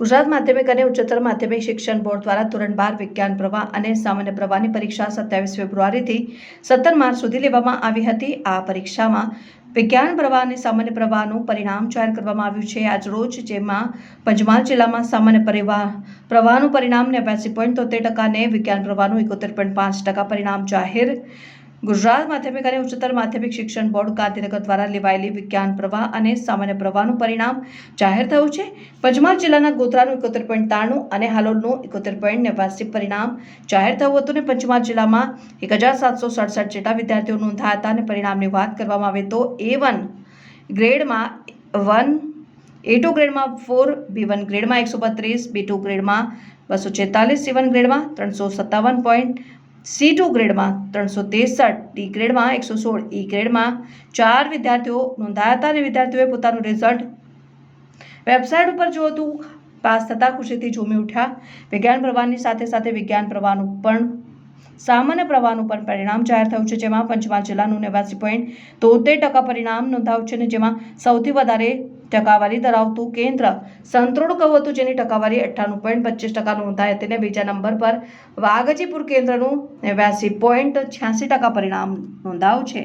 ગુજરાત માધ્યમિક અને ઉચ્ચતર માધ્યમિક શિક્ષણ બોર્ડ દ્વારા ધોરણ બાર વિજ્ઞાન પ્રવાહ અને સામાન્ય પ્રવાહની પરીક્ષા સત્યાવીસ ફેબ્રુઆરીથી સત્તર માર્ચ સુધી લેવામાં આવી હતી. આ પરીક્ષામાં વિજ્ઞાન પ્રવાહ અને સામાન્ય પ્રવાહનું પરિણામ જાહેર કરવામાં આવ્યું છે. આજ રોજ જેમાં પંચમહાલ જિલ્લામાં સામાન્ય પરિવાહ પ્રવાહનું પરિણામ નેવ્યાસી પોઈન્ટ તોતેર ટકા અને વિજ્ઞાન પ્રવાહનું એકોતેર પોઈન્ટ પાંચ ટકા પરિણામ જાહેર ગુજરાત માધ્યમિક અને ઉચ્ચતર માધ્યમિક શિક્ષણ બોર્ડ ગાંધીનગર દ્વારા લેવાયેલી વિજ્ઞાન પ્રવાહ અને સામાન્ય પ્રવાહનું પરિણામ જાહેર થયું છે. પંચમહાલ જિલ્લાના ગોધરાનું એકોતેર પોઈન્ટ ત્રાણું અને હાલોલનું એકોતેર પોઈન્ટ નેવાસી પરિણામ જાહેર થયું હતું અને પંચમહાલ જિલ્લામાં એક હજાર સાતસો સડસઠ જેટલા વિદ્યાર્થીઓ નોંધાયા હતા અને પરિણામની વાત કરવામાં આવે તો એ વન ગ્રેડમાં વન, એ ટુ ગ્રેડમાં ફોર, બી વન ગ્રેડમાં એકસો બત્રીસ, બી ટુ ગ્રેડમાં બસો છેતાલીસ, સી વન ગ્રેડમાં ત્રણસો સત્તાવન પોઈન્ટ સી ટુ ગ્રેડમાં ત્રણસો ત્રેસઠ ડી ગ્રેડમાં એકસો સોળ ઈ ગ્રેડમાં ચાર વિદ્યાર્થીઓ નોંધાયા અને વિદ્યાર્થીઓએ પોતાનું રિઝલ્ટ વેબસાઇટ ઉપર જો હતું. પાસ થતાં ખુશીથી ઝૂમી ઉઠ્યા. વિજ્ઞાન પ્રવાહની સાથે સાથે વિજ્ઞાન પ્રવાહનું પણ, સામાન્ય પ્રવાહનું પણ પરિણામ જાહેર થયું છે, જેમાં પંચમહાલ જિલ્લાનું નેવાસી પોઈન્ટ તોતેર ટકા પરિણામ નોંધાયું છે અને જેમાં સૌથી વધારે ટકાવારી ધરાવતું કેન્દ્ર. સંતરોડ કહું હતું જેની ટકાવારી અઠ્ઠાણું પોઈન્ટ પચીસ ટકા નોંધાઈ હતી અને બીજા નંબર પર વાઘજીપુર કેન્દ્રનું નેવ્યાસી પોઈન્ટ છ્યાસી ટકા પરિણામ નોંધાયું છે.